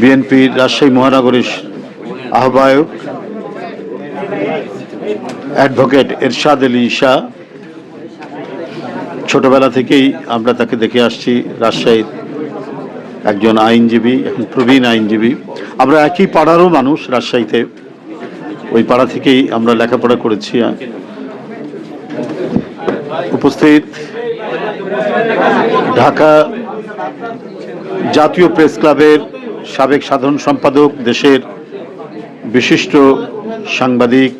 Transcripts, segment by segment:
বিএনপির রাজশাহী মহানগরীর আহ্বায়ক অ্যাডভোকেট এরশাদ আলী শাহ। ছোটবেলা থেকেই আমরা তাকে দেখে আসছি রাজশাহীর একজন আইনজীবী, এখন প্রবীণ আইনজীবী। আমরা একই পাড়ারও মানুষ রাজশাহীতে। ওই পাড়া থেকেই আমরা লেখাপড়া করেছি। উপস্থিত ঢাকা জাতীয় প্রেস ক্লাবের সাবেক সাধারণ সম্পাদক দেশের বিশিষ্ট সাংবাদিক,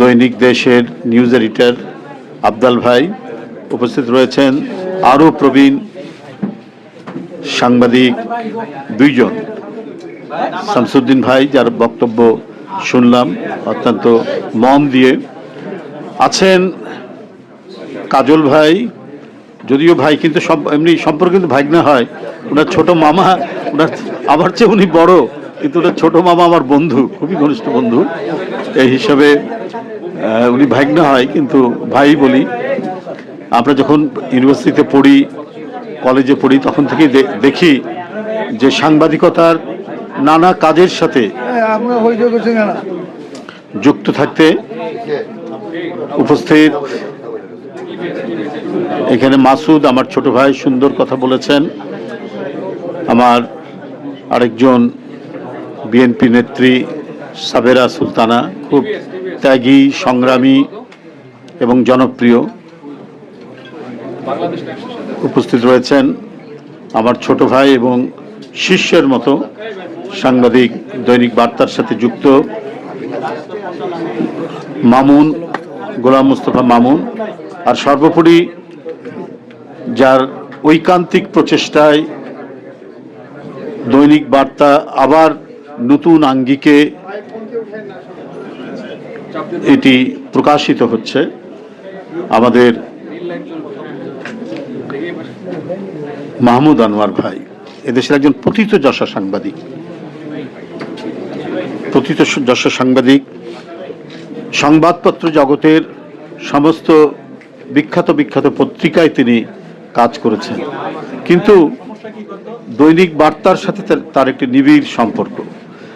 দৈনিক দেশের নিউজ এডিটর আবদাল ভাই উপস্থিত রয়েছেন। আরও প্রবীণ সাংবাদিক দুইজন। শামসুদ্দিন ভাই, যার বক্তব্য শুনলাম, অত্যন্ত মন দিয়ে। আছেন কাজল ভাই যদিও ভাই কিন্তু সব এমনি সম্পর্ক কিন্তু ভাগনা হয়। ওনার ছোট মামা ওনার আমার চেয়ে উনি বড় কিন্তু ওনার ছোট মামা আমার বন্ধু খুবই ঘনিষ্ঠ বন্ধু। এই হিসাবে উনি ভাগনা হয় কিন্তু ভাই বলি আমরা যখন ইউনিভার্সিটিতে পড়ি কলেজে পড়ি তখন থেকে দেখি যে সাংবাদিকতার নানা কাজের সাথে কেন যুক্ত থাকতে উপস্থিত এখানে মাসুদ, আমার ছোট ভাই, সুন্দর কথা বলেছেন। আমার আরেকজন বিএনপি নেত্রী সাবেরা সুলতানা, খুব ত্যাগী, সংগ্রামী এবং জনপ্রিয় উপস্থিত রয়েছেন আমার ছোট ভাই এবং শিষ্যের মতো সাংবাদিক, দৈনিক বার্তার সাথে যুক্ত মামুন, গোলাম মুস্তফা মামুন। আর সর্বোপরি যার ঐকান্তিক প্রচেষ্টায় দৈনিক বার্তা আবার নতুন আঙ্গিকে এটি প্রকাশিত হচ্ছে। আমাদের মাহমুদ আনোয়ার ভাই, এদেশের একজন পতিত যশা সাংবাদিক। পতিত যশা সাংবাদিক, সংবাদপত্র জগতের সমস্ত বিখ্যাত বিখ্যাত পত্রিকায় তিনি কাজ করেছেন। কিন্তু দৈনিক বার্তার সাথে তার- একটি নিবিড় সম্পর্ক।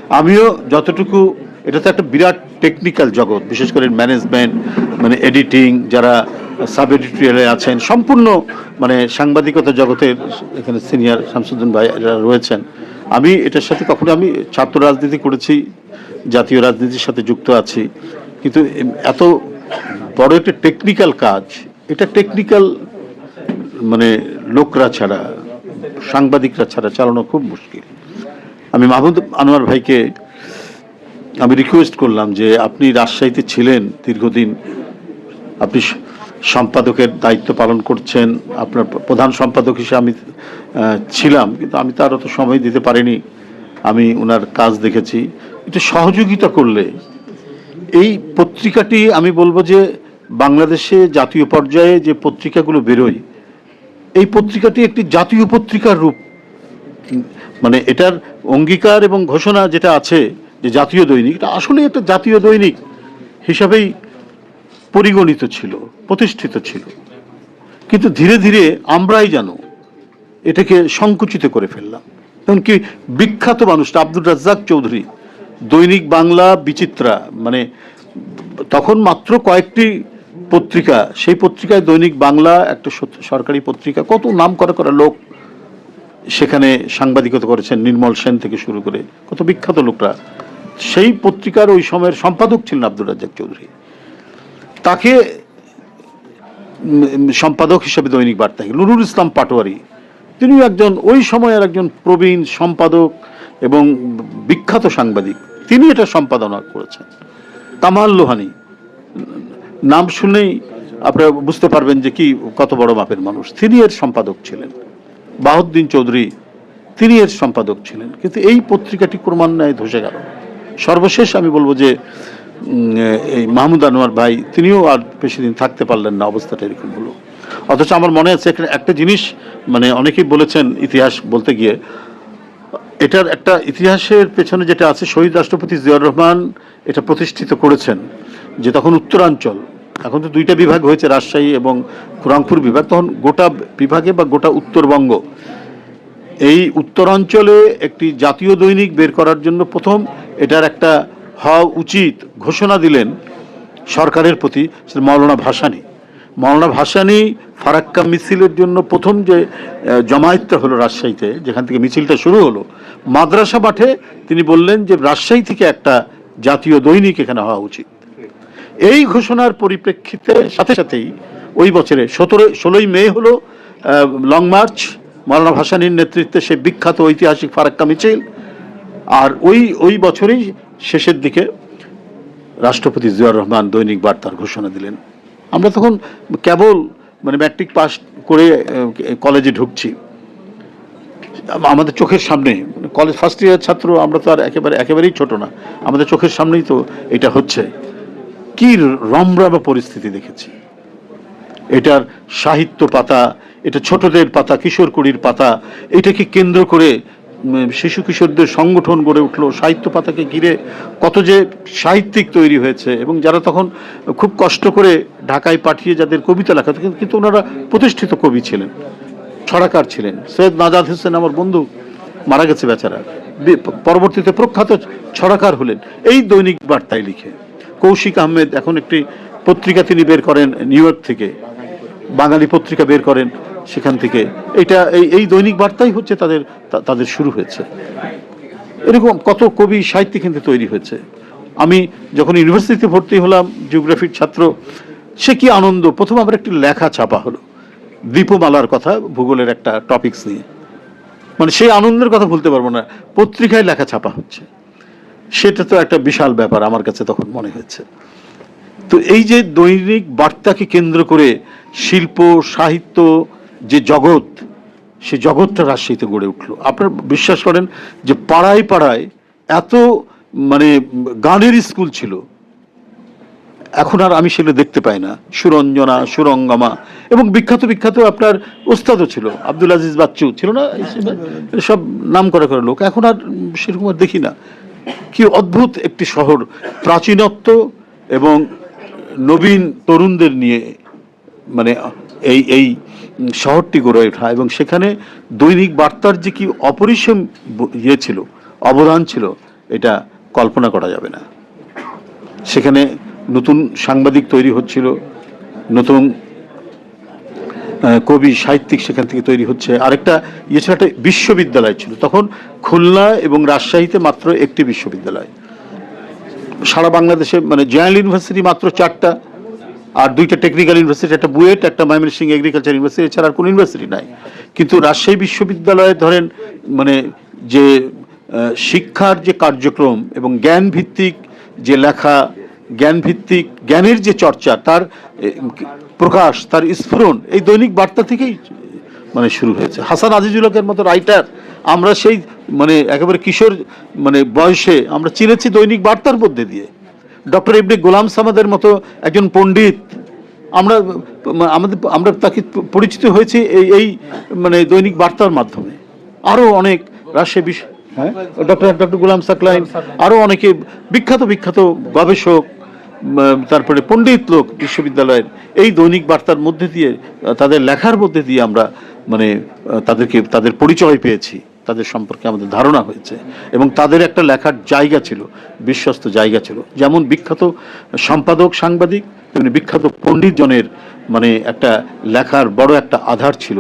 আমিও যতটুকু, এটা তো একটা বিরাট টেকনিক্যাল জগৎ, বিশেষ করে ম্যানেজমেন্ট মানে এডিটিং যারা সাব এডিটোরিয়ালে আছেন, সম্পূর্ণ মানে সাংবাদিকতা জগতের এখানে সিনিয়র শামসুদ্দিন ভাই এরা রয়েছেন। আমি এটার সাথে কখনো, আমি ছাত্র রাজনীতি করেছি, জাতীয় রাজনীতির সাথে যুক্ত আছি, কিন্তু এত বড় একটা টেকনিক্যাল কাজ। এটা টেকনিক্যাল মানে লোকরা ছাড়া, সাংবাদিকরা ছাড়া চালানো খুব মুশকিল। আমি মাহমুদ আনোয়ার ভাইকে আমি রিকোয়েস্ট করলাম যে, আপনি রাজশাহীতে ছিলেন দীর্ঘদিন, আপনি সম্পাদকের দায়িত্ব পালন করছেন, আপনার প্রধান সম্পাদক হিসেবে আমি ছিলাম, কিন্তু আমি তার অত সময় দিতে পারিনি। আমি ওনার কাজ দেখেছি। একটু সহযোগিতা করলে এই পত্রিকাটি আমি বলব যে বাংলাদেশে জাতীয় পর্যায়ে যে পত্রিকাগুলো বেরোয়, এই পত্রিকাটি একটি জাতীয় পত্রিকার রূপ। মানে এটার অঙ্গীকার এবং ঘোষণা যেটা আছে যে জাতীয় দৈনিক, এটা আসলে একটা জাতীয় দৈনিক হিসাবেই পরিগণিত ছিল, প্রতিষ্ঠিত ছিল। কিন্তু ধীরে ধীরে আমরাই যেন এটাকে সংকুচিত করে ফেললাম। এমনকি বিখ্যাত মানুষটা আব্দুর রাজ্জাক চৌধুরী দৈনিক বাংলা বিচিত্রা মানে তখন মাত্র কয়েকটি পত্রিকা, সেই পত্রিকায় দৈনিক বাংলা, একটা সরকারি পত্রিকা, কত নাম করা করা লোক সেখানে সাংবাদিকতা করেছেন, নির্মল সেন থেকে শুরু করে, কত বিখ্যাত লোকরা। সেই পত্রিকার ওই সময়ের সম্পাদক ছিলেন আব্দুর রাজ্জাক চৌধুরী। তাকে সম্পাদক হিসেবে দৈনিক বার্তা নুরুল ইসলাম পাটোয়ারি তিনি একজন, ওই সময়ের একজন প্রবীণ সম্পাদক এবং বিখ্যাত সাংবাদিক। তিনি এটা সম্পাদনা করেছেন। কামাল লোহানি, নাম শুনেই আপনারা বুঝতে পারবেন যে কি, কত বড় মাপের মানুষ। তিনি এর সম্পাদক ছিলেন। বাহুদ্দিন চৌধুরী, তিনি এর সম্পাদক ছিলেন। কিন্তু এই পত্রিকাটি ক্রমান্বয়ে ধসে গেল। সর্বশেষ আমি বলব যে এই মাহমুদ আনোয়ার ভাই, তিনিও আর বেশি দিন থাকতে পারলেন না, অবস্থাটা এরকম হলো। অথচ আমার মনে আছে একটা- একটা জিনিস মানে অনেকেই বলেছেন ইতিহাস বলতে গিয়ে এটার একটা ইতিহাসের পেছনে যেটা আছে, শহীদ রাষ্ট্রপতি জিয়াউর রহমান এটা প্রতিষ্ঠিত করেছেন, যে তখন উত্তরাঞ্চল, এখন তো দুইটা বিভাগ হয়েছে, রাজশাহী এবং রংপুর বিভাগ, তখন গোটা বিভাগে বা গোটা উত্তরবঙ্গ। এই উত্তরাঞ্চলে একটি জাতীয় দৈনিক বের করার জন্য প্রথম এটার একটা হওয়া উচিত ঘোষণা দিলেন সরকারের প্রতি মৌলানা ভাসানী। মৌলানা ভাসানী ফারাক্কা মিছিলের জন্য প্রথম যে জমায়েতটা হলো রাজশাহীতে, যেখান থেকে মিছিলটা শুরু হলো, মাদ্রাসা মাঠে তিনি বললেন যে, রাজশাহী থেকে একটা জাতীয় দৈনিক এখানে হওয়া উচিত। এই ঘোষণার পরিপ্রেক্ষিতে সাথে সাথেই ওই বছরে সতেরো, ষোলোই মে হলো লং মার্চ, মৌলানা ভাসানীর নেতৃত্বে সে বিখ্যাত ঐতিহাসিক ফারাক্কা মিছিল, আর ওই ওই বছরই শেষের দিকে রাষ্ট্রপতি জিয়াউর রহমান দৈনিক বার্তার ঘোষণা দিলেন। আমরা তখন কেবল মানে ম্যাট্রিক পাস করে কলেজে ঢুকছি। আমাদের চোখের সামনে মানে কলেজ ফার্স্ট ইয়ার ছাত্র আমরা তো আর একেবারে, একেবারেই ছোট না। আমাদের চোখের সামনেই তো এটা হচ্ছে। কি রমরমা পরিস্থিতি দেখেছি। এটার সাহিত্য পাতা, এটা ছোটদের পাতা কিশোর কুড়ির পাতা, এটাকে কেন্দ্র করে শিশু কিশোরদের সংগঠন গড়ে উঠল সাহিত্য পাতাকে ঘিরে কত যে সাহিত্যিক তৈরি হয়েছে এবং যারা তখন খুব কষ্ট করে ঢাকায় পাঠিয়ে যাদের কবিতা লেখা কিন্তু- ওনারা প্রতিষ্ঠিত কবি ছিলেন, ছড়াকার ছিলেন। সৈয়দ নাজাদ হোসেন আমার বন্ধু, মারা গেছে বেচারা। পরবর্তীতে প্রখ্যাত ছড়াকার হলেন। এই দৈনিক বার্তায় লিখে, কৌশিক আহমেদ এখন একটি পত্রিকা তিনি বের করেন নিউ ইয়র্ক থেকে। বাঙালি পত্রিকা বের করেন সেখান থেকে। এটা এই এই দৈনিক বার্তাই হচ্ছে তাদের তাদের শুরু হয়েছে। এরকম কত কবি সাহিত্যিক কিন্তু তৈরি হয়েছে। আমি যখন ইউনিভার্সিটিতে ভর্তি হলাম, জিওগ্রাফির ছাত্র, সে কি আনন্দ। প্রথম আমার একটি লেখা ছাপা হলো, দীপমালার কথা ভূগোলের একটা টপিকস নিয়ে। মানে সেই আনন্দের কথা ভুলতে পারব না, পত্রিকায় লেখা ছাপা হচ্ছে। সেটা তো একটা বিশাল ব্যাপার আমার কাছে তখন মনে হয়েছে। তো এই যে দৈনিক বার্তাকে কেন্দ্র করে শিল্প, সাহিত্য, যে জগৎ, সে জগৎটা রাজশাহীতে গড়ে উঠল। আপনার বিশ্বাস করেন যে পাড়ায় পাড়ায় এত মানে গানের স্কুল ছিল। এখন আর আমি সেগুলো দেখতে পাই না। সুরঞ্জনা, সুরঙ্গমা এবং বিখ্যাত বিখ্যাত আপনার ওস্তাদও ছিল। আব্দুল আজিজ বাচ্চু ছিল না? সব নাম করা করে লোক। এখন আর সেরকম আর দেখি না। কি অদ্ভুত একটি শহর। প্রাচীনত্ব এবং নবীন তরুণদের নিয়ে মানে এই এই শহরটি গড়ে ওঠা এবং সেখানে দৈনিক বার্তার যে কি অপরিসীম ইয়ে ছিল, অবদান ছিল, এটা কল্পনা করা যাবে না। সেখানে নতুন সাংবাদিক তৈরি হচ্ছিল, নতুন কবি, সাহিত্যিক সেখান থেকে তৈরি হচ্ছে। আরেকটা ইয়ে ছিল, একটা বিশ্ববিদ্যালয় ছিল। তখন খুলনা এবং রাজশাহীতে মাত্র একটি বিশ্ববিদ্যালয়। সারা বাংলাদেশে মানে জেনারেল ইউনিভার্সিটি মাত্র চারটা। আর দুইটা টেকনিক্যাল ইউনিভার্সিটি একটা বুয়েট, একটা ময়মনসিংহ এগ্রিকালচার ইউনিভার্সিটি এছাড়া আর কোনো ইউনিভার্সিটি নাই। কিন্তু রাজশাহী বিশ্ববিদ্যালয়ে ধরেন মানে যে শিক্ষার যে কার্যক্রম এবং জ্ঞান ভিত্তিক যে লেখা জ্ঞান ভিত্তিক জ্ঞানের যে চর্চা, তার প্রকাশ, তার স্ফুরণ, এই দৈনিক বার্তা থেকেই মানে শুরু হয়েছে। হাসান আজিজুল হকের মতো রাইটার আমরা সেই মানে একেবারে কিশোর মানে বয়সে আমরা চিনেছি দৈনিক বার্তার মধ্যে দিয়ে। ডক্টর ইবনে গোলাম সামাদের মতো একজন পণ্ডিত। আমরা, আমাদের, আমরা তাকে পরিচিত হয়েছি এই এই মানে দৈনিক বার্তার মাধ্যমে। আরও অনেক রাজশাহী বিশ্ব হ্যাঁ? ডক্টর ডক্টর গোলাম সাকলাইন আরও অনেকে বিখ্যাত বিখ্যাত গবেষক তারপরে পণ্ডিত লোক বিশ্ববিদ্যালয়ের এই দৈনিক বার্তার মধ্যে দিয়ে, তাদের লেখার মধ্যে দিয়ে আমরা মানে তাদেরকে, তাদের পরিচয় পেয়েছি। তাদের সম্পর্কে আমাদের ধারণা হয়েছে এবং তাদের একটা লেখার জায়গা ছিল, বিশ্বস্ত জায়গা ছিল। যেমন বিখ্যাত সম্পাদক, সাংবাদিক, তেমনি বিখ্যাত পণ্ডিতজনের মানে একটা লেখার বড় একটা আধার ছিল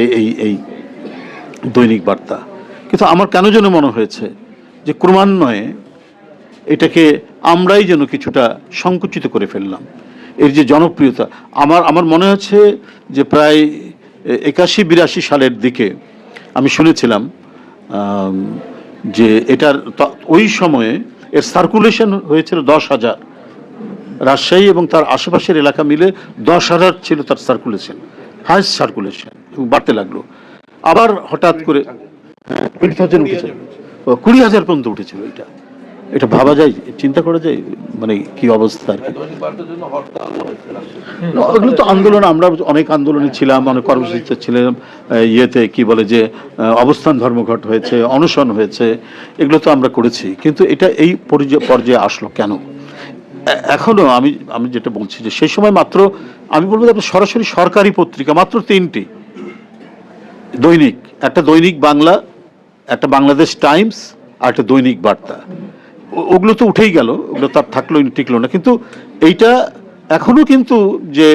এই এই এই দৈনিক বার্তা। কিন্তু আমার কেন যেন মনে হয়েছে যে ক্রমান্বয়ে এটাকে আমরাই যেন কিছুটা সংকুচিত করে ফেললাম। এর যে জনপ্রিয়তা, আমার আমার মনে হচ্ছে যে প্রায় একাশি, বিরাশি সালের দিকে আমি শুনেছিলাম যে এটার ওই সময়ে এর সার্কুলেশন হয়েছিল দশ হাজার। রাজশাহী এবং তার আশেপাশের এলাকা মিলে দশ হাজার ছিল তার সার্কুলেশন হায়েস্ট সার্কুলেশন বাড়তে লাগল। আবার হঠাৎ করে টোয়েন্টি থাউজেন্ড উঠেছিল। কুড়ি হাজার পর্যন্ত উঠেছিল এটা। এটা ভাবা যায়? চিন্তা করা যায়? মানে কি অবস্থা আর কি? ওগুলো তো আন্দোলন আমরা অনেক আন্দোলনে ছিলাম অনেক কর্মসূচিতে ছিলাম ইয়েতে কি বলে যে অবস্থান ধর্মঘট হয়েছে অনশন হয়েছে এগুলো তো আমরা করেছি। কিন্তু এটা এই পর্যায়ে পর্যায়ে আসলো কেন? এখনও আমি আমি যেটা বলছি যে সেই সময় মাত্র আমি বলব যে আপনার সরাসরি সরকারি পত্রিকা মাত্র তিনটি। দৈনিক একটা দৈনিক বাংলা একটা বাংলাদেশ টাইমস আর একটা দৈনিক বার্তা। ওগুলো তো উঠেই গেল, ওগুলো তার থাকল, টিকলো না। কিন্তু এইটা এখনও কিন্তু যে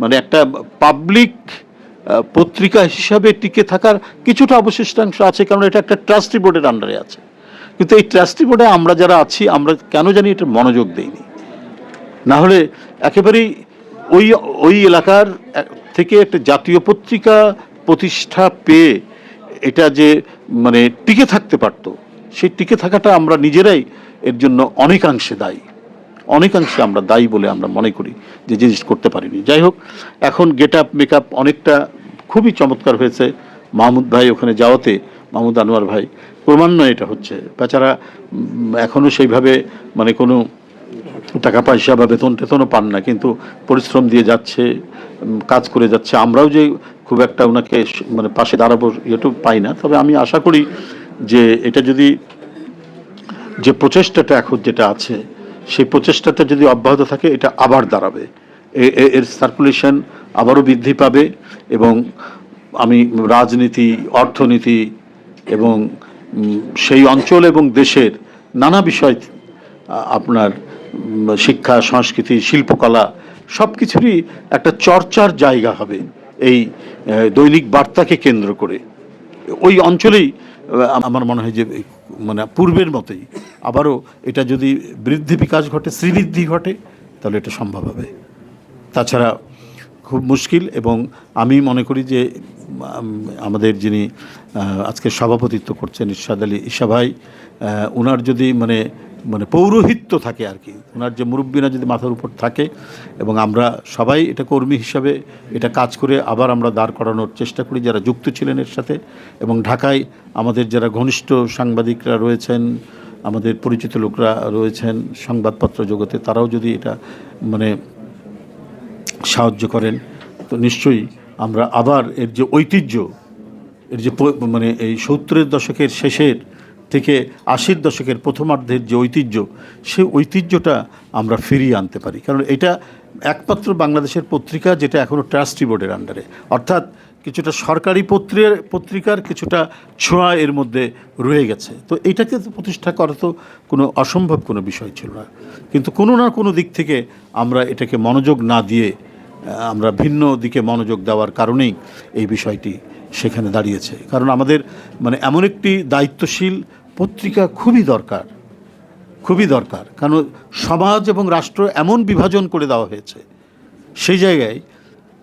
মানে একটা পাবলিক পত্রিকা হিসাবে টিকে থাকার কিছুটা অবশিষ্টাংশ আছে, কারণ এটা একটা ট্রাস্টি বোর্ডের আন্ডারে আছে। কিন্তু এই ট্রাস্টি বোর্ডে আমরা যারা আছি, আমরা কেন জানি এটা মনোযোগ দেইনি। না হলে একেবারেই ওই ওই এলাকার থেকে একটা জাতীয় পত্রিকা প্রতিষ্ঠা পেয়ে এটা যে মানে টিকে থাকতে পারতো, সেই টিকে থাকাটা আমরা নিজেরাই এর জন্য অনেকাংশে দায়ী। অনেকাংশে আমরা দায়ী বলে আমরা মনে করি যে জিনিস করতে পারিনি। যাই হোক এখন গেট আপ মেকআপ অনেকটা খুবই চমৎকার হয়েছে মাহমুদ ভাই ওখানে যাওয়াতে, মাহমুদ আনোয়ার ভাই। ক্রমান্বয়ে এটা হচ্ছে। বেচারা এখনও সেইভাবে মানে কোনো টাকা পয়সা বা বেতন টেতনও পান না, কিন্তু পরিশ্রম দিয়ে যাচ্ছে কাজ করে যাচ্ছে। আমরাও যে খুব একটা ওনাকে মানে পাশে দাঁড়াবো এটুকু পাই না। তবে আমি আশা করি যে এটা যদি যে প্রচেষ্টাটা এখন যেটা আছে, সেই প্রচেষ্টাটা যদি অব্যাহত থাকে, এটা আবার দাঁড়াবে। এর সার্কুলেশন আবারও বৃদ্ধি পাবে এবং আমি রাজনীতি, অর্থনীতি এবং সেই অঞ্চল এবং দেশের নানা বিষয় আপনার শিক্ষা, সংস্কৃতি, শিল্পকলা সব কিছুরই একটা চর্চার জায়গা হবে এই দৈনিক বার্তাকে কেন্দ্র করে। ওই অঞ্চলেই আমার মনে হয় যে মানে পূর্বের মতোই। আবারও এটা যদি বৃদ্ধি বিকাশ ঘটে, শ্রীবৃদ্ধি ঘটে, তাহলে এটা সম্ভব হবে। তাছাড়া খুব মুশকিল এবং আমি মনে করি যে আমাদের যিনি আজকে সভাপতিত্ব করছেন ইরশাদ আলী ঈশা ভাই ওনার যদি মানে মানে পৌরোহিত্য থাকে আর কি। ওনার যে মুরব্বীরা যদি মাথার উপর থাকে এবং আমরা সবাই এটা কর্মী হিসাবে এটা কাজ করে আবার আমরা দাঁড় করানোর চেষ্টা করি, যারা যুক্ত ছিলেন এর সাথে। এবং ঢাকায় আমাদের যারা ঘনিষ্ঠ সাংবাদিকরা রয়েছেন, আমাদের পরিচিত লোকরা রয়েছেন, সংবাদপত্র জগতে, তারাও যদি এটা মানে সাহায্য করেন, তো নিশ্চয়ই আমরা আবার এর যে ঐতিহ্য, এর যে মানে এই সত্তরের দশকের শেষের থেকে আশির দশকের প্রথমার্ধের যে ঐতিহ্য সেই ঐতিহ্যটা আমরা ফিরিয়ে আনতে পারি। কারণ এটা একমাত্র বাংলাদেশের পত্রিকা যেটা এখনও ট্রাস্টি বোর্ডের আন্ডারে। অর্থাৎ কিছুটা সরকারি পত্রের, পত্রিকার কিছুটা ছোঁয়া এর মধ্যে রয়ে গেছে। তো এটাকে প্রতিষ্ঠা করা তো কোনো অসম্ভব কোনো বিষয় ছিল না। কিন্তু কোনো না কোনো দিক থেকে আমরা এটাকে মনোযোগ না দিয়ে আমরা ভিন্ন দিকে মনোযোগ দেওয়ার কারণেই এই বিষয়টি সেখানে দাঁড়িয়েছে। কারণ আমাদের মানে এমন একটি দায়িত্বশীল পত্রিকা খুবই দরকার খুবই দরকার। কারণ সমাজ এবং রাষ্ট্র এমন বিভাজন করে দেওয়া হয়েছে। সেই জায়গায়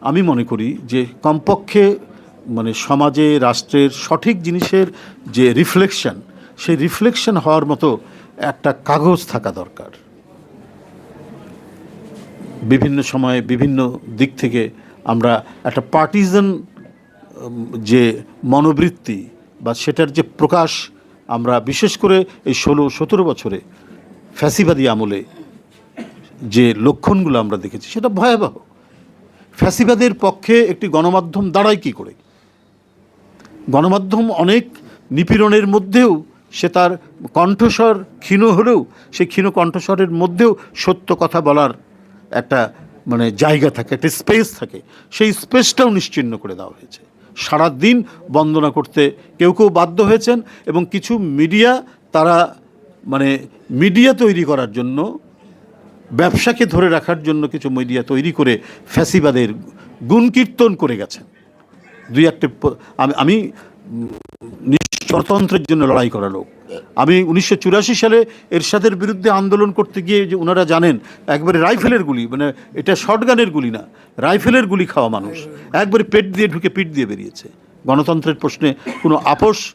আমি মনে করি যে কমপক্ষে মানে সমাজে, রাষ্ট্রের সঠিক জিনিসের যে রিফ্লেকশন, সেই রিফ্লেকশন হওয়ার মতো একটা কাগজ থাকা দরকার। বিভিন্ন সময়ে বিভিন্ন দিক থেকে আমরা একটা পার্টিজান যে মনোবৃত্তি বা সেটার যে প্রকাশ আমরা বিশেষ করে এই ষোলো, সতেরো বছরে ফ্যাসিবাদী আমলে যে লক্ষণগুলো আমরা দেখেছি, সেটা ভয়াবহ। ফ্যাসিবাদের পক্ষে একটি গণমাধ্যম দাঁড়ায় কি করে? গণমাধ্যম অনেক নিপীড়নের মধ্যেও সে তার কণ্ঠস্বর ক্ষীণ হলেও, সেই ক্ষীণ কণ্ঠস্বরের মধ্যেও সত্য কথা বলার একটা মানে জায়গা থাকে, একটা স্পেস থাকে। সেই স্পেসটাও নিশ্চিহ্ন করে দেওয়া হয়েছে। সারা দিন বন্দনা করতে কেউ কেউ বাধ্য হয়েছেন এবং কিছু মিডিয়া তারা মানে মিডিয়া তৈরি করার জন্য, ব্যবসাকে ধরে রাখার জন্য কিছু মিডিয়া তৈরি করে ফ্যাসিবাদের গুণকীর্তন করে গেছেন। দুই একটা আমি আমি নিঃস্বতন্ত্রের জন্য লড়াই করা লোক। আমি উনিশশো চুরাশি সালে এরশাদের বিরুদ্ধে আন্দোলন করতে গিয়ে যে ওনারা জানেন, একবারে রাইফেলের গুলি মানে এটা শর্টগানের গুলি না, রাইফেলের গুলি খাওয়া মানুষ। একবারে পেট দিয়ে ঢুকে পিঠ দিয়ে বেরিয়েছে। গণতন্ত্রের প্রশ্নে কোনো আপোষ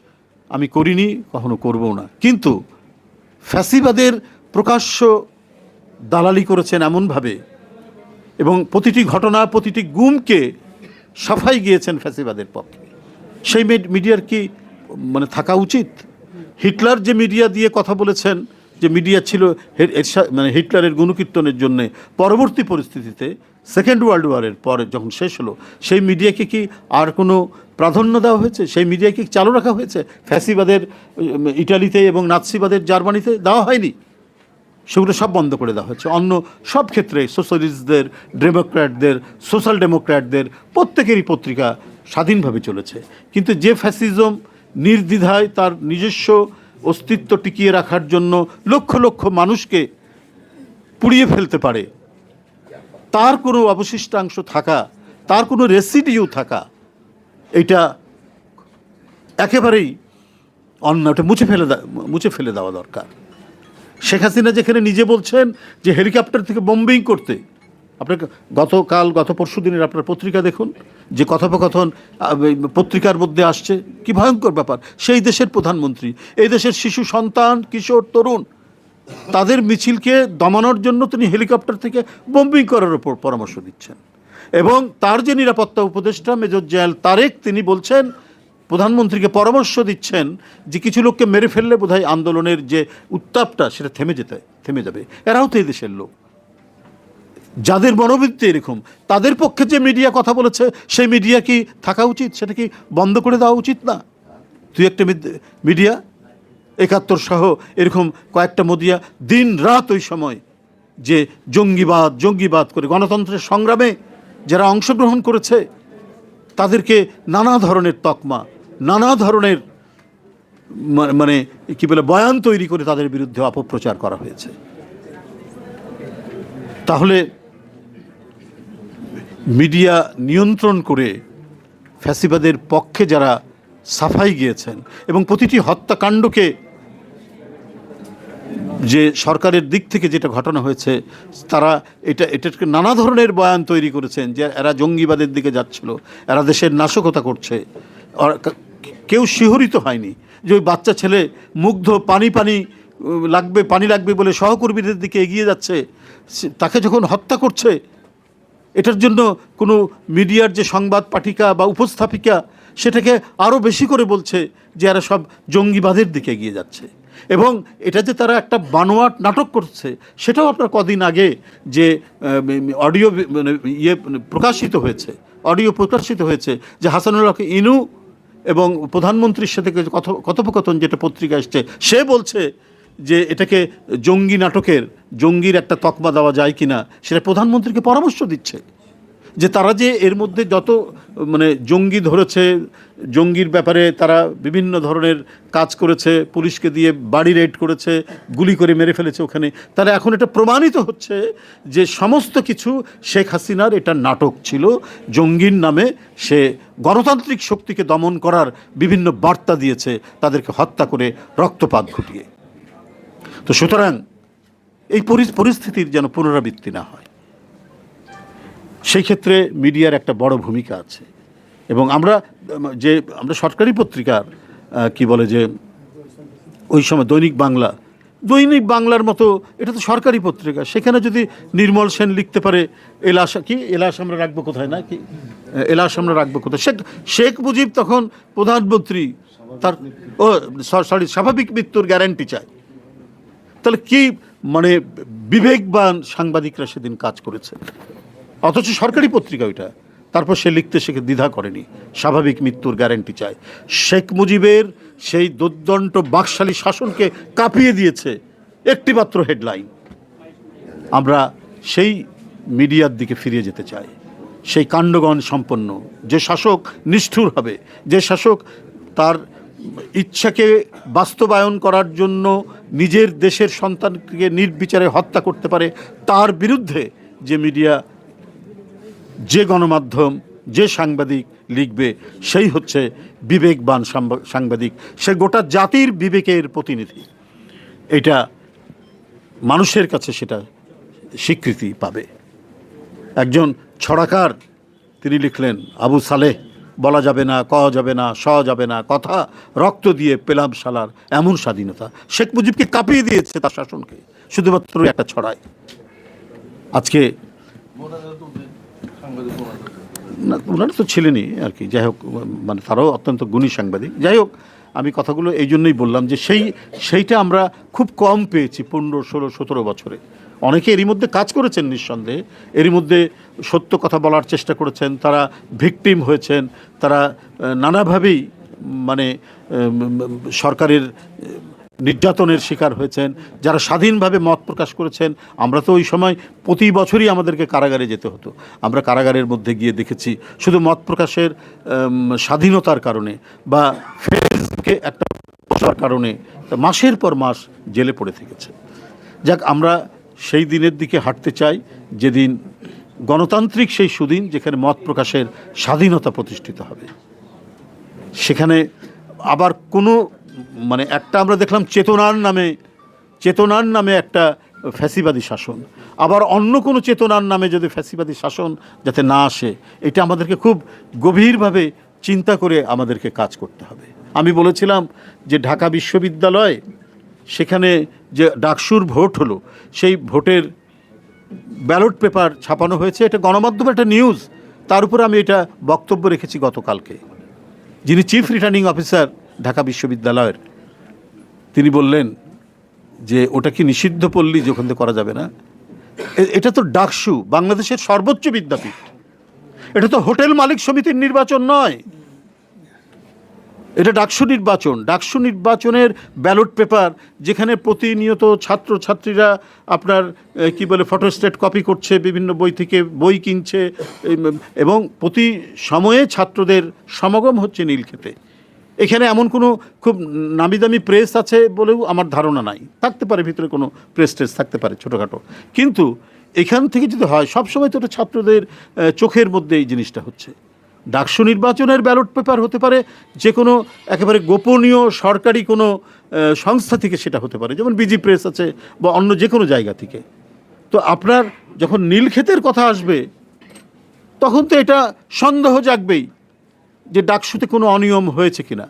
আমি করিনি, কখনো করবও না। কিন্তু ফ্যাসিবাদের প্রকাশ্য দালালি করেছেন এমনভাবে এবং প্রতিটি ঘটনা, প্রতিটি গুমকে সাফাই গিয়েছেন ফ্যাসিবাদের পক্ষে। সেই মিড- মিডিয়ার কি মানে থাকা উচিত? হিটলার যে মিডিয়া দিয়ে কথা বলেছেন, যে মিডিয়া ছিল মানে হিটলারের গুণকীর্তনের জন্য পরবর্তী পরিস্থিতিতে সেকেন্ড ওয়ার্ল্ড ওয়ারের পরে যখন শেষ হলো, সেই মিডিয়াকে কি আর কোনো প্রাধান্য দেওয়া হয়েছে? সেই মিডিয়াকে চালু রাখা হয়েছে? ফ্যাসিবাদের ইটালিতে এবং নাৎসিবাদের জার্মানিতে দেওয়া হয়নি? সেগুলো সব বন্ধ করে দেওয়া হচ্ছে অন্য সব ক্ষেত্রে সোশ্যালিস্টদের, ডেমোক্র্যাটদের, সোশ্যাল ডেমোক্র্যাটদের প্রত্যেকেরই পত্রিকা স্বাধীনভাবে চলেছে। কিন্তু যে ফ্যাসিজম নির্দ্বিধায় তার নিজস্ব অস্তিত্ব টিকিয়ে রাখার জন্য লক্ষ লক্ষ মানুষকে পুড়িয়ে ফেলতে পারে। তার কোনো অবশিষ্টাংশ থাকা, তার কোনো রেসিডিউ থাকা, এটা একেবারেই অন্য ওটা মুছে ফেলে মুছে ফেলে দেওয়া দরকার। শেখ হাসিনা যেখানে নিজে বলছেন যে হেলিকপ্টার থেকে বম্বিং করতে আপনার গতকাল, গত পরশু দিনের আপনার পত্রিকা দেখুন, যে কথোপকথন পত্রিকার মধ্যে আসছে। কি ভয়ঙ্কর ব্যাপার। সেই দেশের প্রধানমন্ত্রী, এই দেশের শিশু সন্তান, কিশোর, তরুণ, তাদের মিছিলকে দমানোর জন্য তিনি হেলিকপ্টার থেকে বম্বিং করার ওপর পরামর্শ দিচ্ছেন এবং তার যে নিরাপত্তা উপদেষ্টা, মেজর জয়াল তারেক, তিনি বলছেন, প্রধানমন্ত্রীকে পরামর্শ দিচ্ছেন যে কিছু লোককে মেরে ফেললে বোধহয় আন্দোলনের যে উত্তাপটা, সেটা থেমে যেতে, থেমে যাবে। এরাও তো এই দেশের লোক। যাদের মনোবৃত্তি এরকম, তাদের পক্ষে যে মিডিয়া কথা বলেছে, সেই মিডিয়া কি থাকা উচিত? সেটা কি বন্ধ করে দেওয়া উচিত না? তুই একটা মিডিয়া, একাত্তর সহ এরকম কয়েকটা মিডিয়া দিন রাত ওই সময় যে জঙ্গিবাদ জঙ্গিবাদ করে গণতন্ত্রের সংগ্রামে যারা অংশগ্রহণ করেছে, তাদেরকে নানা ধরনের তকমা, নানা ধরনের মানে কি বলে, বয়ান তৈরি করে তাদের বিরুদ্ধে অপপ্রচার করা হয়েছে। তাহলে মিডিয়া নিয়ন্ত্রণ করে ফ্যাসিবাদের পক্ষে যারা সাফাই গিয়েছেন এবং প্রতিটি হত্যাকাণ্ডকে যে সরকারের দিক থেকে যেটা ঘটনা হয়েছে, তারা এটা, এটাকে নানা ধরনের বয়ান তৈরি করেছেন যে এরা জঙ্গিবাদের দিকে যাচ্ছিল, এরা দেশের নাশকতা করছে। কেউ শিহরিত হয়নি যে ওই বাচ্চা ছেলে মুগ্ধ, পানি পানি, লাগবে পানি লাগবে বলে সহকর্মীদের দিকে এগিয়ে যাচ্ছে তাকে যখন হত্যা করছে এটার জন্য কোনো মিডিয়ার যে সংবাদ পাঠিকা বা উপস্থাপিকা, সেটাকে আরও বেশি করে বলছে যে এরা সব জঙ্গিবাদের দিকে এগিয়ে যাচ্ছে। এবং এটা যে তারা একটা বানোয়াট নাটক করছে, সেটাও আপনার কদিন আগে যে অডিও মানে ইয়ে মানে প্রকাশিত হয়েছে, অডিও প্রকাশিত হয়েছে যে হাসানুল হক ইনু এবং প্রধানমন্ত্রীর সাথে কথোপকথন যেটা পত্রিকা এসছে, সে বলছে যে এটাকে জঙ্গি নাটকের, জঙ্গির একটা তকমা দেওয়া যায় কিনা, সেটা প্রধানমন্ত্রীকে পরামর্শ দিচ্ছে। যে তারা যে এর মধ্যে যত মানে জঙ্গি ধরেছে, জঙ্গির ব্যাপারে তারা বিভিন্ন ধরনের কাজ করেছে, পুলিশকে দিয়ে বাড়ি রেড করেছে, গুলি করে মেরে ফেলেছে ওখানে, তাহলে এখন এটা প্রমাণিত হচ্ছে যে সমস্ত কিছু শেখ হাসিনার এটা নাটক ছিল, জঙ্গির নামে সে গণতান্ত্রিক শক্তিকে দমন করার বিভিন্ন বার্তা দিয়েছে, তাদেরকে হত্যা করে রক্তপাত ঘটিয়ে। তো সুতরাং এই পরিস্থিতির যেন পুনরাবৃত্তি না হয়। সেই ক্ষেত্রে মিডিয়ার একটা বড় ভূমিকা আছে। এবং আমরা, যে, আমরা সরকারি পত্রিকার কি বলে যে, ওই সময় দৈনিক বাংলা, দৈনিক বাংলার মতো, এটা তো সরকারি পত্রিকা, সেখানে যদি নির্মল সেন লিখতে পারে এলাস কি এলাস আমরা রাখব কোথায় না, কি এলাস আমরা রাখব কোথায়, শেখ শেখ মুজিব তখন প্রধানমন্ত্রী, তার, ও সরি, স্বাভাবিক মৃত্যুর গ্যারান্টি চায়। তাহলে কি মানে বিবেকবান সাংবাদিকরা সেদিন কাজ করেছে? অথচ সরকারি পত্রিকা ওইটা। তারপর সে লিখতে সে দ্বিধা করেনি। স্বাভাবিক মৃত্যুর গ্যারেন্টি চায়। শেখ মুজিবের সেই দুর্দণ্ড বাকশালী শাসনকে কাঁপিয়ে দিয়েছে একটিমাত্র হেডলাইন আমরা সেই মিডিয়ার দিকে ফিরিয়ে যেতে চাই। সেই কাণ্ডগণ সম্পন্ন। যে শাসক নিষ্ঠুর হবে, যে শাসক তার ইচ্ছাকে বাস্তবায়ন করার জন্য নিজের দেশের সন্তানকে নির্বিচারে হত্যা করতে পারে, তার বিরুদ্ধে যে মিডিয়া, যে গণমাধ্যম, যে সাংবাদিক লিখবে, সেই হচ্ছে বিবেকবান সাংবাদিক। সে গোটা জাতির বিবেকের প্রতিনিধি। এটা মানুষের কাছে সেটা স্বীকৃতি পাবে। একজন ছড়াকার, তিনি লিখলেন, আবু সালেহ বলা যাবে না ক যাবে না স যাবে না, কথা রক্ত দিয়ে পেলাম সালার এমন স্বাধীনতা। শেখ মুজিবকে কাঁপিয়ে দিয়েছে তার শাসনকে, শুধুমাত্র একটা ছড়ায় আজকে না, ওনারা তো ছিলেনই আর কি, যাই হোক মানে তারাও অত্যন্ত গুণী সাংবাদিক। যাই হোক, আমি কথাগুলো এই জন্যই বললাম যে সেই, সেইটা আমরা খুব কম পেয়েছি, পনেরো, ষোলো, সতেরো বছরে। অনেকে এরই মধ্যে কাজ করেছেন নিঃসন্দেহে, এরই মধ্যে সত্য কথা বলার চেষ্টা করেছেন, তারা ভিকটিম হয়েছেন, তারা নানাভাবেই মানে সরকারের, নির্যাতনের শিকার হয়েছেন, যারা স্বাধীনভাবে মত প্রকাশ করেছেন, আমরা তো ওই সময় প্রতি বছরই আমাদেরকে কারাগারে যেতে হতো। আমরা কারাগারের মধ্যে গিয়ে দেখেছি, শুধু মত প্রকাশের স্বাধীনতার কারণে বা ফেসকে একটা কারণে, মাসের পর মাস জেলে পড়ে থেকেছে। যাক, আমরা সেই দিনের দিকে হাঁটতে চাই, যেদিন গণতান্ত্রিক সেই সুদিন যেখানে মত প্রকাশের স্বাধীনতা প্রতিষ্ঠিত হবে। সেখানে আবার কোনো মানে একটা আমরা দেখলাম চেতনার নামে চেতনার নামে একটা ফ্যাসিবাদী শাসন। আবার অন্য কোনো চেতনার নামে যদি ফ্যাসিবাদী শাসন যাতে না আসে, এটা আমাদেরকে খুব গভীরভাবে চিন্তা করে আমাদেরকে কাজ করতে হবে। আমি বলেছিলাম যে ঢাকা বিশ্ববিদ্যালয় সেখানে যে ডাকসুর ভোট হলো, সেই ভোটের ব্যালট পেপার ছাপানো হয়েছে। এটা গণমাধ্যমে একটা নিউজ। তার উপরে আমি এটা বক্তব্য রেখেছি গতকালকে। যিনি চিফ রিটার্নিং অফিসার ঢাকা বিশ্ববিদ্যালয়ের, তিনি বললেন যে ওটা কি নিষিদ্ধ পল্লী যে ওখান থেকে করা যাবে না? এটা তো ডাকসু, বাংলাদেশের সর্বোচ্চ বিদ্যাপীঠ। এটা তো হোটেল মালিক সমিতির নির্বাচন নয়। এটা ডাকসু নির্বাচন, ডাকসু নির্বাচনের ব্যালট পেপার যেখানে প্রতিনিয়ত ছাত্র ছাত্রীরা আপনার কি বলে, ফটোস্টেট কপি করছে, বিভিন্ন বই থেকে বই কিনছে এবং প্রতি সময়ে ছাত্রদের সমাগম হচ্ছে নীলক্ষেতে। এখানে এমন কোনো খুব নামি দামি প্রেস আছে বলেও আমার ধারণা নাই। থাকতে পারে ভিতরে কোনো প্রেস টেস থাকতে পারে ছোটোখাটো। কিন্তু এখান থেকে যদি হয়, সবসময় তো এটা ছাত্রদের চোখের মধ্যে এই জিনিসটা হচ্ছে। ডাকসু নির্বাচনের ব্যালট পেপার হতে পারে, যে কোনো একেবারে গোপনীয় সরকারি কোনো সংস্থা থেকে সেটা হতে পারে, যেমন বিজি প্রেস আছে বা অন্য যে কোনো জায়গা থেকে। তো আপনার যখন নীলক্ষেতের কথা আসবে, তখন তো এটা সন্দেহ জাগবেই যে ডাকসুতে কোনো অনিয়ম হয়েছে কিনা।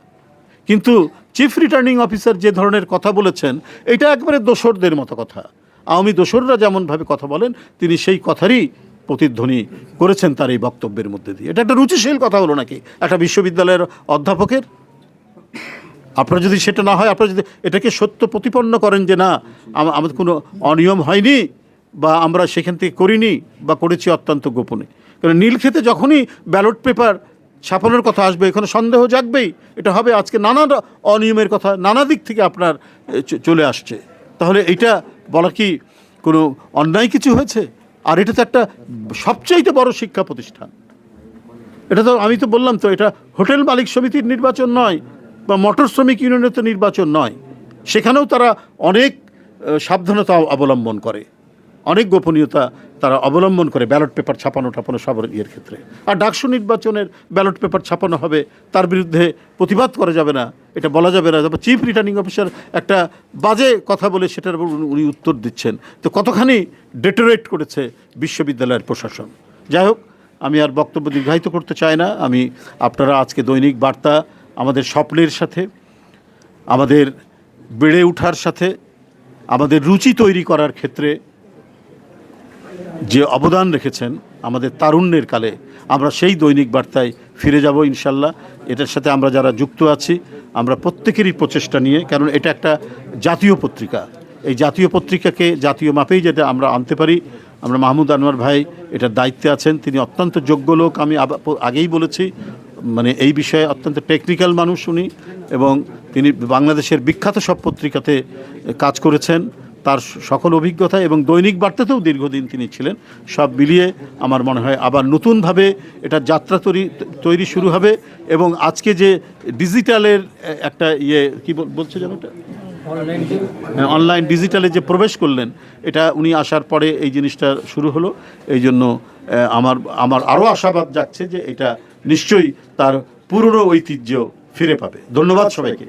কিন্তু চিফ রিটার্নিং অফিসার যে ধরনের কথা বলেছেন, এটা একবারে দোসরদের মতো কথা। আওয়ামী দোসররা যেমনভাবে কথা বলেন, তিনি সেই কথারই প্রতিধ্বনি করেছেন তার এই বক্তব্যের মধ্যে দিয়ে। এটা একটা রুচিশীল কথা হলো নাকি? একটা বিশ্ববিদ্যালয়ের অধ্যাপকের? আপনার যদি সেটা না হয়, আপনারা যদি এটাকে সত্য প্রতিপন্ন করেন যে না আমাদের কোনো অনিয়ম হয়নি বা আমরা সেখান থেকে করিনি বা করেছি অত্যন্ত গোপনে। কারণ নীলক্ষেতে যখনই ব্যালট পেপার ছাপানোর কথা আসবে, এখানে সন্দেহ জাগবেই। এটা হবে আজকে নানা অনিয়মের কথা, নানা দিক থেকে আপনার চলে আসছে। তাহলে এটা বলা কি কোনো অন্যায় কিছু হয়েছে? আর এটা তো একটা সবচাইতে বড় শিক্ষা প্রতিষ্ঠান। এটা তো আমি তো বললাম তো, এটা হোটেল মালিক সমিতির নির্বাচন নয় বা মোটর শ্রমিক ইউনিয়নের তো নির্বাচন নয়। সেখানেও তারা অনেক সাবধানতা অবলম্বন করে। অনেক গোপনীয়তা তারা অবলম্বন করে ব্যালট পেপার ছাপানো টাপানো সব ইয়ের ক্ষেত্রে। আর ডাকসু নির্বাচনের ব্যালট পেপার ছাপানো হবে, তার বিরুদ্ধে প্রতিবাদ করা যাবে না, এটা বলা যাবে না। তারপর চিফ রিটার্নিং অফিসার একটা বাজে কথা বলে সেটার উপর উনি উত্তর দিচ্ছেন। তো কতখানি ডেটোরেট করেছে বিশ্ববিদ্যালয়ের প্রশাসন? যাই হোক, আমি আর বক্তব্য দীর্ঘায়িত করতে চাই না। আমি আপনারা আজকে দৈনিক বার্তা আমাদের স্বপ্নের সাথে, আমাদের বেড়ে ওঠার সাথে, আমাদের রুচি তৈরি করার ক্ষেত্রে যে অবদান রেখেছেন আমাদের তারুণ্যের কালে, আমরা সেই দৈনিক বার্তায় ফিরে যাব ইনশাল্লাহ। এটার সাথে আমরা যারা যুক্ত আছি, আমরা প্রত্যেকেরই প্রচেষ্টা নিয়ে, কারণ এটা একটা জাতীয় পত্রিকা। এই জাতীয় পত্রিকাকে জাতীয় মাপেই যেটা আমরা আনতে পারি, আমরা মাহমুদ আনোয়ার ভাই এটার দায়িত্বে আছেন, তিনি অত্যন্ত যোগ্য লোক, আমি আগেই বলেছি মানে এই বিষয়ে অত্যন্ত টেকনিক্যাল মানুষ উনি, এবং তিনি বাংলাদেশের বিখ্যাত সব পত্রিকাতে কাজ করেছেন। তার সকল অভিজ্ঞতা এবং দৈনিক বার্তাতেও দীর্ঘদিন তিনি ছিলেন। সব মিলিয়ে আমার মনে হয় আবার নতুনভাবে এটা যাত্রা তৈরি তৈরি শুরু হবে এবং আজকে যে ডিজিটালের একটা ইয়ে কি বল- বলছে যেন এটা হ্যাঁ, অনলাইন ডিজিটালে যে প্রবেশ করলেন এটা উনি আসার পরে এই জিনিসটা শুরু হলো। এই জন্য আমার আমার আরও আশাবাদ যাচ্ছে যে এটা নিশ্চয়ই তার পুরনো ঐতিহ্য ফিরে পাবে। ধন্যবাদ সবাইকে।